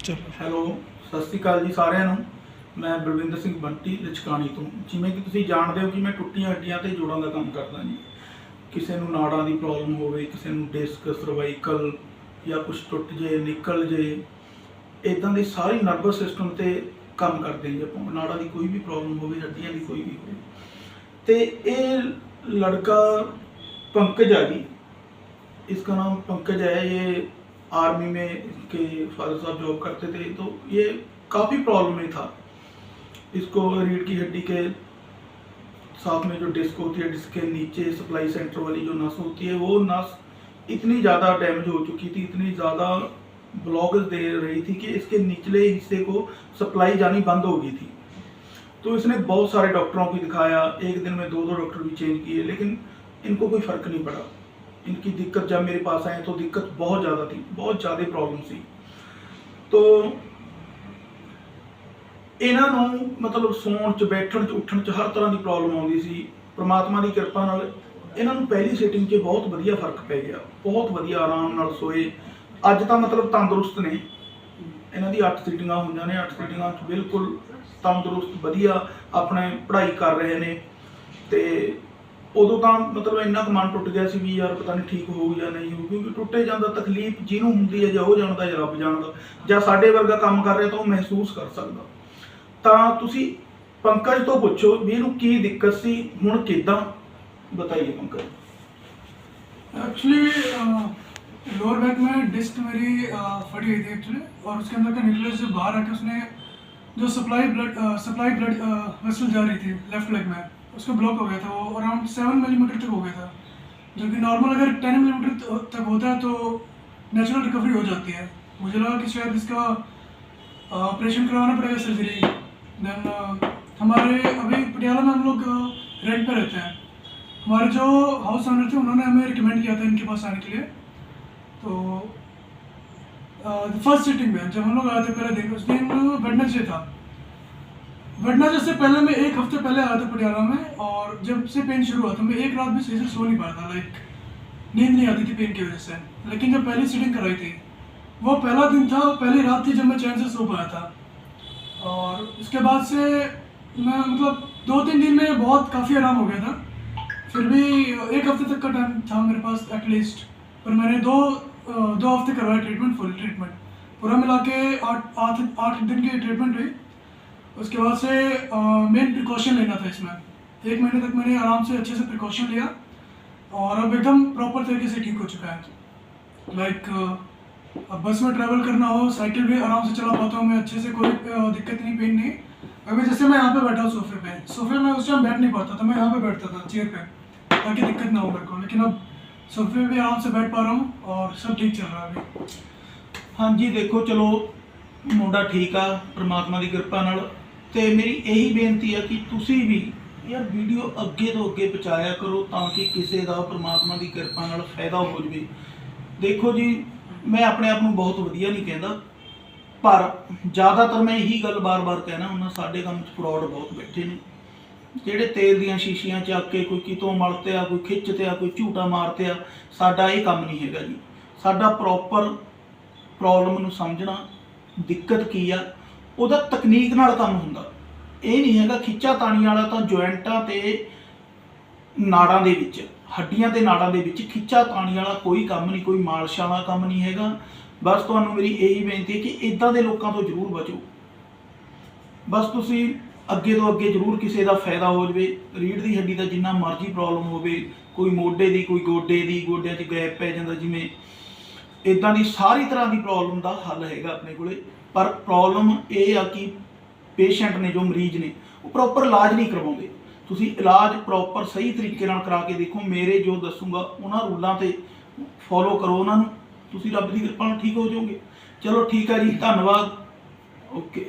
ਚਲੋ ਹੈਲੋ ਸਤਿ ਸ੍ਰੀ ਅਕਾਲ ਜੀ ਸਾਰਿਆਂ ਨੂੰ ਮੈਂ ਬਲਵਿੰਦਰ ਸਿੰਘ ਬੰਟੀ ਲਚਕਾਣੀ ਤੋਂ ਜਿਵੇਂ ਕਿ ਤੁਸੀਂ ਜਾਣਦੇ ਹੋ ਕਿ ਮੈਂ ਟੁੱਟੀਆਂ ਹੱਡੀਆਂ ਤੇ ਜੋੜਾਂ ਦਾ ਕੰਮ ਕਰਦਾ ਜੀ ਕਿਸੇ ਨੂੰ ਨਾੜਾਂ ਦੀ ਪ੍ਰੋਬਲਮ ਹੋਵੇ ਕਿਸੇ ਨੂੰ ਡਿਸਕ ਸਰਵਾਈਕਲ ਜਾਂ ਕੁਝ ਟੁੱਟ ਜੇ ਨਿਕਲ ਜੇ ਇਦਾਂ ਦੀ ਸਾਰੀ ਨਰਵਸ ਸਿਸਟਮ ਤੇ ਕੰਮ ਕਰਦੇ ਜੀ ਆਪਾਂ ਨਾੜਾਂ ਦੀ ਕੋਈ ਵੀ ਪ੍ਰੋਬਲਮ ਹੋਵੇ ਹੱਡੀਆਂ ਦੀ ਕੋਈ ਵੀ ਹੋਵੇ ਤੇ ਇਹ लड़का पंकज आ जी इसका नाम पंकज है ये आर्मी में के फादर साहब जॉब करते थे तो ये काफ़ी प्रॉब्लम में था। इसको रीढ़ की हड्डी के साथ में जो डिस्क होती है डिस्क के नीचे सप्लाई सेंटर वाली जो नस होती है, वो नस इतनी ज़्यादा डैमेज हो चुकी थी, इतनी ज़्यादा ब्लॉकेज दे रही थी कि इसके निचले हिस्से को सप्लाई जानी बंद हो गई थी। तो इसने बहुत सारे डॉक्टरों को दिखाया, एक दिन में दो दो डॉक्टर भी चेंज किए, लेकिन इनको कोई फ़र्क नहीं पड़ा। इनकी दिक्कत जब मेरे पास आए तो दिक्कत बहुत ज़्यादा थी बहुत ज़्यादा प्रॉब्लम थी तो ਇਹਨਾਂ ਨੂੰ ਮਤਲਬ ਸੌਣ ਚ ਬੈਠਣ ਚ ਉੱਠਣ ਚ ਹਰ ਤਰ੍ਹਾਂ ਦੀ ਪ੍ਰੋਬਲਮ ਆਉਂਦੀ ਸੀ ਪ੍ਰਮਾਤਮਾ ਦੀ ਕਿਰਪਾ ਨਾਲ ਇਹਨਾਂ ਨੂੰ ਪਹਿਲੀ ਸੀਟਿੰਗ 'ਚ ਬਹੁਤ ਵਧੀਆ ਫਰਕ ਪੈ ਗਿਆ ਬਹੁਤ ਵਧੀਆ ਆਰਾਮ ਨਾਲ ਸੋਏ ਅੱਜ ਤਾਂ ਮਤਲਬ ਤੰਦਰੁਸਤ ਨੇ ਇਹਨਾਂ ਦੀ 8 ਸੀਟਿੰਗਾਂ ਹੋਈਆਂ ਨੇ 8 ਸੀਟਿੰਗਾਂ 'ਚ ਬਿਲਕੁਲ ਤੰਦਰੁਸਤ ਵਧੀਆ ਆਪਣੇ ਪੜ੍ਹਾਈ ਕਰ ਰਹੇ ਨੇ ਤੇ ਉਦੋਂ ਤਾਂ ਮਤਲਬ ਇੰਨਾ ਕੁ ਮਨ ਟੁੱਟ ਗਿਆ ਸੀ ਵੀ ਯਾਰ ਪਤਾ ਨਹੀਂ ਠੀਕ ਹੋਊ ਜਾਂ ਨਹੀਂ ਹੋਊ ਕਿਉਂਕਿ ਟੁੱਟੇ ਜਾਂਦਾ ਤਕਲੀਫ ਜਿਹਨੂੰ ਹੁੰਦੀ ਹੈ ਜਾਂ ਉਹ ਜਾਣਦਾ ਜਾਂ ਰੱਬ ਜਾਣਦਾ ਜਾਂ ਸਾਡੇ ਵਰਗਾ ਕੰਮ ਕਰ ਰਿਹਾ ਤਾਂ ਉਹ ਮਹਿਸੂਸ ਕਰ ਸਕਦਾ ਤਾਂ ਤੁਸੀਂ ਪੰਕਜ ਤੋਂ ਪੁੱਛੋ ਵੀ ਇਹਨੂੰ ਕੀ ਦਿੱਕਤ ਸੀ ਹੁਣ ਕਿਦਾਂ ਬਤਾਈਏ ਪੰਕਜ एक्चुअली लोअर बैक में डिस्क मेरी uh, फटी हुई थी एक्चुअली और उसके अंदर का न्यूक्लियस जो बाहर आके उसने जो supply blood supply blood vessel जा रही थी लेफ़्ट लेग में, उसको ब्लॉक हो गया था, वो अराउंड सेवन मिलीमीटर तक हो गया था। जो कि नॉर्मल अगर टेन मिलीमीटर तक होता है तो नेचुरल रिकवरी हो जाती है। मुझे लगा कि शायद इसका ऑपरेशन करवाना पड़ेगा सर्जरी देन हमारे, अभी पटियाला में हम लोग रेंट पर रहते हैं। हमारे जो हाउस ओनर थे, उन्होंने हमें रिकमेंड किया था इनके पास आने के लिए। तो फ़र्स्ट सीटिंग में जब हम लोग आए थे, पहले दिन उस दिन वेडनेसडे था। वेडनेसडे से पहले, मैं एक हफ़्ते पहले आया था पटियाला में, और जब से पेन शुरू हुआ था, मैं एक रात भी सही से सो नहीं पाया था लाइक नींद नहीं आती थी पेन की वजह से। लेकिन जब पहली सीटिंग कराई थी, वो पहला दिन था, पहली रात थी जब मैं चैन से सो पाया था। और उसके बाद से मैं मतलब दो तीन दिन में बहुत काफ़ी आराम हो गया था। फिर भी एक हफ़्ते तक का टाइम था मेरे पास एटलीस्ट पर मैंने दो दो हफ़्ते करवाया ट्रीटमेंट फुल ट्रीटमेंट पूरा मिला के आठ आठ आठ दिन की ट्रीटमेंट हुई। उसके बाद से मेन प्रिकॉशन लेना था इसमें। एक महीने तक मैंने आराम से अच्छे से प्रिकॉशन लिया और अब एकदम प्रॉपर तरीके से ठीक हो चुका है। लाइक अब बस में ट्रैवल करना हो साइकिल भी आराम से चला पाता हूँ मैं, अच्छे से कोई दिक्कत नहीं पेन नहीं। अभी जैसे मैं यहाँ पे बैठा हूँ सोफे पे। सोफे में उस टाइम बैठ नहीं पाता था, मैं यहाँ पे बैठता था चेयर पे, ताकि दिक्कत ना हो मेरे को। लेकिन अब सोफे पे भी आराम से बैठ पा रहा हूँ और सब ठीक चल रहा है अभी ਹਾਂਜੀ ਦੇਖੋ ਚਲੋ ਮੁੰਡਾ ਠੀਕ ਆ ਪ੍ਰਮਾਤਮਾ ਦੀ ਕਿਰਪਾ ਨਾਲ ਤੇ ਮੇਰੀ ਇਹੀ ਬੇਨਤੀ ਹੈ ਕਿ ਤੁਸੀਂ ਵੀ ਯਾਰ ਵੀਡੀਓ ਅੱਗੇ ਤੋਂ ਅੱਗੇ ਪਹੁੰਚਾਇਆ ਕਰੋ ਤਾਂ ਕਿ ਕਿਸੇ ਦਾ ਪ੍ਰਮਾਤਮਾ ਦੀ ਕਿਰਪਾ ਨਾਲ ਫਾਇਦਾ ਹੋ ਜਵੇ ਦੇਖੋ ਜੀ ਮੈਂ ਆਪਣੇ ਆਪ ਨੂੰ ਬਹੁਤ ਵਧੀਆ ਨਹੀਂ ਕਹਿੰਦਾ ਪਰ ਜ਼ਿਆਦਾਤਰ ਮੈਂ ਇਹੀ ਗੱਲ ਬਾਰ-ਬਾਰ ਕਹਿਣਾ ਹੁੰਦਾ ਸਾਡੇ ਕੰਮ 'ਚ ਫਰਾਡ ਬਹੁਤ ਬੈਠੇ ਨੇ ਜਿਹੜੇ ਤੇਲ ਦੀਆਂ ਸ਼ੀਸ਼ੀਆਂ ਚੱਕ ਕੇ ਕੋਈ ਕਿਤੋਂ ਮਲਤੇ ਆ, ਕੋਈ ਖਿੱਚਤੇ ਆ, ਕੋਈ ਝੂਟਾ ਮਾਰਤੇ ਆ, ਸਾਡਾ ਇਹ ਕੰਮ ਨਹੀਂ ਹੈਗਾ ਜੀ। ਸਾਡਾ ਪ੍ਰੋਪਰ ਪ੍ਰੋਬਲਮ ਨੂੰ ਸਮਝਣਾ ਦਿੱਕਤ ਕੀ ਆ? ਉਹਦਾ ਤਕਨੀਕ ਨਾਲ ਕੰਮ ਹੁੰਦਾ। ਇਹ ਨਹੀਂ ਹੈਗਾ ਖਿੱਚਾ ਤਾਣੀ ਵਾਲਾ ਤਾਂ ਜੁਆਇੰਟਾਂ ਤੇ ਨਾੜਾਂ ਦੇ ਵਿੱਚ, ਹੱਡੀਆਂ ਤੇ ਨਾੜਾਂ ਦੇ ਵਿੱਚ ਖਿੱਚਾ ਤਾਣੀ ਵਾਲਾ ਕੋਈ ਕੰਮ ਨਹੀਂ, ਕੋਈ ਮਾਲਸ਼ ਵਾਲਾ ਕੰਮ ਨਹੀਂ ਹੈਗਾ। ਬਸ ਤੁਹਾਨੂੰ ਮੇਰੀ ਇਹੀ ਬੇਨਤੀ ਹੈ ਕਿ ਇਦਾਂ ਦੇ ਲੋਕਾਂ ਤੋਂ ਜ਼ਰੂਰ ਬਚੋ। ਬਸ ਤੁਸੀਂ ਅੱਗੇ ਤੋਂ ਅੱਗੇ ਜ਼ਰੂਰ ਕਿਸੇ ਦਾ ਫਾਇਦਾ ਹੋ ਜਵੇ। ਰੀੜ੍ਹ ਦੀ ਹੱਡੀ ਦਾ ਜਿੰਨਾ ਮਰਜ਼ੀ ਪ੍ਰੋਬਲਮ ਹੋਵੇ, ਕੋਈ ਮੋਢੇ ਦੀ, ਕੋਈ ਗੋਡੇ ਦੀ, ਗੋਡਿਆਂ 'ਚ ਗੈਪ ਪੈ ਜਾਂਦਾ ਜਿਵੇਂ ਇਦਾਂ ਦੀ ਸਾਰੀ ਤਰ੍ਹਾਂ ਦੀ ਪ੍ਰੋਬਲਮ ਦਾ ਹੱਲ ਹੈਗਾ ਆਪਣੇ ਕੋਲੇ। ਪਰ ਪ੍ਰੋਬਲਮ ਇਹ ਆ ਕਿ ਪੇਸ਼ੈਂਟ ਨੇ ਜੋ ਮਰੀਜ਼ ਨੇ, ਉਹ ਪ੍ਰੋਪਰ ਇਲਾਜ ਨਹੀਂ ਕਰਵਾਉਂਦੇ। ਤੁਸੀਂ ਇਲਾਜ ਪ੍ਰੋਪਰ ਸਹੀ ਤਰੀਕੇ ਨਾਲ ਕਰਾ ਕੇ ਦੇਖੋ, ਮੇਰੇ ਜੋ ਦੱਸੂਗਾ ਉਹਨਾਂ ਰੂਲਾਂ ਤੇ ਫੋਲੋ ਕਰੋ ਉਹਨਾਂ ਨੂੰ। ਤੁਸੀਂ ਰੱਬ ਦੀ ਕਿਰਪਾ ਨਾਲ ਠੀਕ ਹੋ ਜਾਓਗੇ। ਚਲੋ ਠੀਕ ਆ ਜੀ, ਧੰਨਵਾਦ। ਓਕੇ